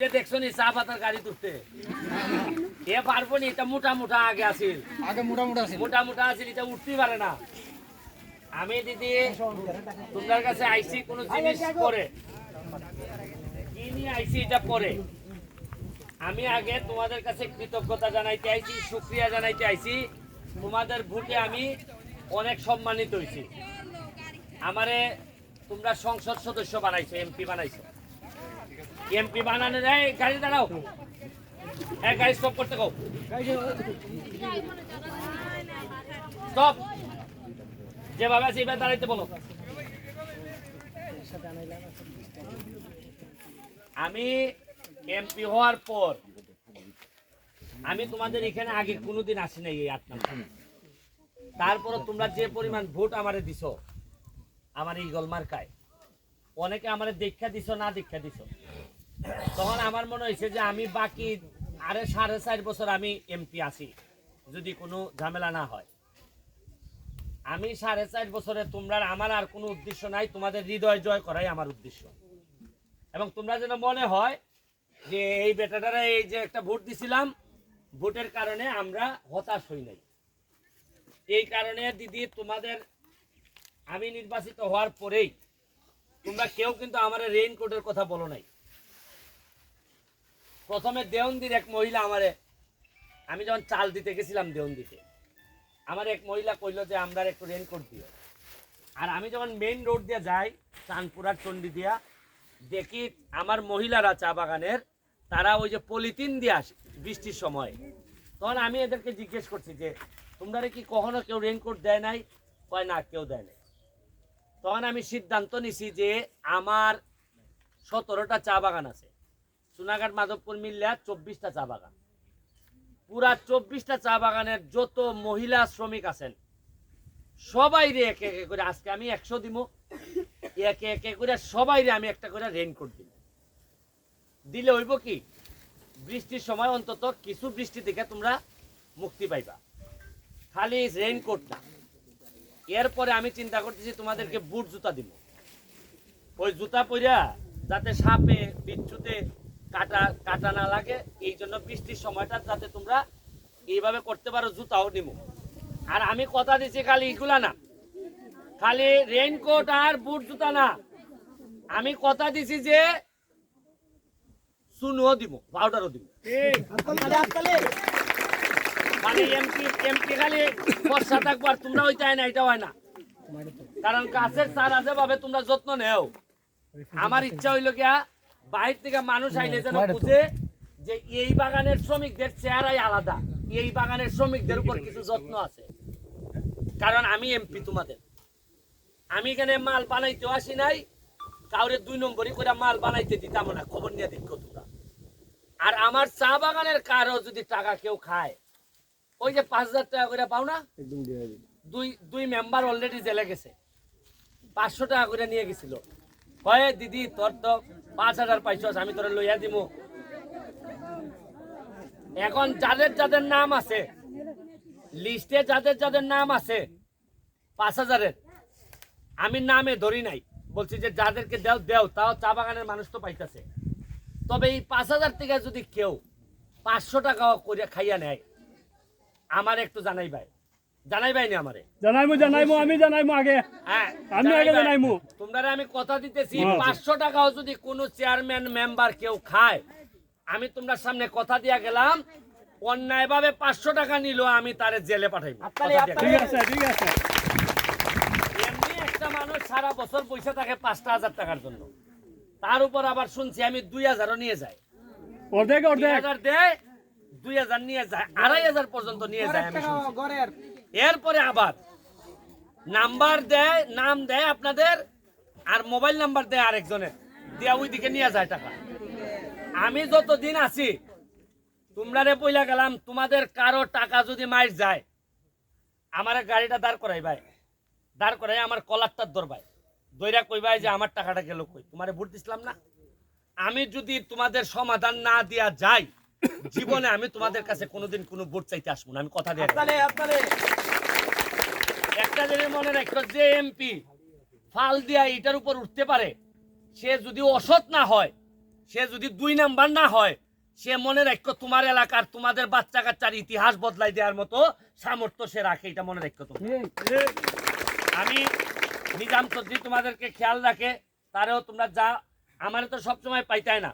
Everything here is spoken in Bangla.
যে দেখছ নি চা পাতার গাড়ি তুলতে এ পারব নি এটা মোটা মোটা আগে মোটা মোটা এটা উঠতেই পারে না। আমি দিদি তোমার কাছে আইসি কোনো জিনিস পরে। কি নিয়ে আইসি এটা পরে? আমি আগে তোমাদের কাছে কৃতজ্ঞতা জানাইতে আইছি শুক্রিয়া জানাইতে আইছি। তোমাদের ভোটে আমি অনেক সম্মানিত হয়েছি আমারে তোমরা সংসদ সদস্য বানাইছো এমপি বানাইছো। এমপি বানানো যায় গাড়ি দাঁড়াও। হ্যাঁ গাড়ি স্টপ করতে কও স্টপ যেভাবে আছে এবার দাঁড়াইতে বলো। আমি এমপি হওয়ার পর, আমি তোমাদের এখানে আগে কোনোদিন আসি নাই এই আট নাম্বার তারপরে তোমরা যে পরিমাণ ভোট আমারে দিছ, আমার এই গলমার্কায়, অনেকে আমারে দীক্ষা দিছ, না দীক্ষা দিছ। তখন আমার মনে হয়েছে যে আমি বাকি আরে সাড়ে চার বছর আমি এমপি আছি, যদি কোনো ঝামেলা না হয়। আমি সাড়ে চার বছরে তোমরা আমার আর কোনো উদ্দেশ্য নাই, তোমাদের হৃদয় জয় করাই আমার উদ্দেশ্য। এবং তোমরা যেন মনে হয় যে এই বেটাটারা এই যে একটা ভোট দিছিলাম, ভোটের কারণে আমরা হতাশ হই নাই। এই কারণে দিদি, তোমাদের আমি নির্বাচিত হওয়ার পরেই তোমরা কেউ কিন্তু আমার রেইনকোটের কথা বলো নাই। প্রথমে দেওয়ন্দির এক মহিলা আমারে, আমি যখন চাল দিতে গেছিলাম দেওয়ন্দিতে, আমার এক মহিলা কইল যে আমরা একটু রেইনকোট দিও। আর আমি যখন মেইন রোড দিয়ে যাই চানপুরার চণ্ডী দিয়া, দেখি আমার মহিলারা চা বাগানের, তারা ওই যে পলিথিন দিয়ে আসে বৃষ্টির সময়। তখন আমি এদেরকে জিজ্ঞেস করছি যে, তোমরা কি কখনো কেউ রেইনকোট দেয় নাই? কয়, না, কেউ দেয় নাই। তখন আমি সিদ্ধান্ত নিছি যে, আমার সতেরোটা চা বাগান আছে। সোনাঘাট মাধবপুর মিল্লা চব্বিশটা চা বাগান। পুরা চব্বিশটা চা বাগানের যত মহিলা শ্রমিক আছেন, সবাই রে একে একে করে আজকে আমি একশো দিব একে একে করে সবাই রে আমি একটা করে রেইনকোট দিব দিলে হইব কি, বৃষ্টির সময় অন্তত কিছু বৃষ্টি থেকে তোমরা মুক্তি পাইবা। খালি রেইনকোট না। এরপরে আমি চিন্তা করতেছি তোমাদেরকে বুট জুতা দিব ওই জুতা পইরা যাতে সাপে, বিচ্ছুতে কাটা কাটা না লাগে, এই জন্য বৃষ্টির সময়টা যাতে তোমরা এইভাবে করতে পারো, জুতাও নিব আর আমি কথা দিচ্ছি খালি এগুলা না। খালি রেইনকোট আর বুট জুতা না। আমি কথা দিছি যে সুনুও দিব পাউডারও দিব খালি এমপি এমপি খালি বর্ষা থাকব আর তোমরা ওইটা না এটা হয় না। কারণ গাছের চারা যেভাবে তোমরা যত্ন নেও, আমার ইচ্ছা হইল গিয়া বাইর থেকে মানুষ আইলে যেন বুঝে যে এই বাগানের শ্রমিকদের চেহারাই আলাদা এই বাগানের শ্রমিকদের উপর কিছু যত্ন আছে। কারণ আমি এমপি তোমাদের। আমি এখানে মাল বানাইতেও আসি নাই কাউরে দুই নম্বরই করে মাল বানাইতে দিতাম না খবর নিয়ে দেখো তোমরা। আর আমার চা বাগানের কারও যদি টাকা কেউ খায় ওই যে পাঁচ হাজার টাকা করে পাও না? দুই দুই মেম্বার অলরেডি জেলে গেছে। পাঁচশো টাকা করে নিয়ে গেছিল। কয়ে, দিদি, তোর তো পাঁচ হাজার পাইছস আমি তোর লইয়া দিব এখন যাদের যাদের নাম আছে, লিস্টে যাদের যাদের নাম আছে, পাঁচ হাজারের, আমি নামে ধরি নাই, বলছি যে যাদেরকে দেও দেও, তাও চা বাগানের মানুষ তো পাইতেছে। তবে এই পাঁচ হাজার থেকে যদি কেউ পাঁচশো টাকা করে খাইয়া নেয়, আমার একটু জানাই ভাই। জানাই ভাই আমারে। জানাইমু জানাইমু আমি জানাইমু আগে। আমি আগে জানাইমু। তোমরা আমি কথা দিতেছি। পাঁচশো টাকাও যদি কোনো চেয়ারম্যান মেম্বার কেউ খায় আমি তোমরা সামনে কথা দিয়া গেলাম অন্যায় ভাবে পাঁচশো টাকা নিল আমি তারে জেলে পাঠাইবো। ঠিক আছে ঠিক আছে। এমনি একটা মানুষ সারা বছর পয়সা থাকে পাঁচটা হাজার টাকার জন্য। তার উপর আবার শুনছি আমি দুই হাজারও নিয়ে যাই। অর্ধেক অর্ধেক। হাজার দেয় দুই হাজার নিয়ে যায় আড়াই হাজার পর্যন্ত নিয়ে যায় আমি। এরপরে আবার নাম্বার দেয়, নাম দেয় আপনাদের আর মোবাইল নাম্বার দেয় আরেকজনের। দিয়া ওইদিকে নিয়ে যায় টাকা। আমি যতদিন আছি তোমরা রে পইলা গেলাম, তোমাদের কারও টাকা যদি মাইর যায়, আমার গাড়িটা দাঁড় করাই ভাই। দাঁড় করাই আমার কলারটার ধরবাই দইরা কইবাই যে আমার টাকাটা গেল কই? তোমারে ভোট দিছিলাম না। আমি যদি তোমাদের সমাধান না দিয়া যাই জীবনে আমি তোমাদের কাছে কোনোদিন কোনো ভোট চাইতে আসব না আমি কথা দিয়ে। একটা জিনিস মনে রাখো যে এমপি ফাল দিয়া এটার উপর উঠতে পারে সে যদি অসৎ না হয় সে যদি দুই নাম্বার না হয় সে মনে রাখো তোমার এলাকার তোমাদের বাচ্চা কাচ্চার ইতিহাস বদলাই দেওয়ার মতো সামর্থ্য সে রাখে এটা মনে রাখো তুমি আমি নিজাম চৌধুরী তোমাদেরকে খেয়াল রাখে তারেও তোমরা যা আমার তো সবসময় পাইতাই না।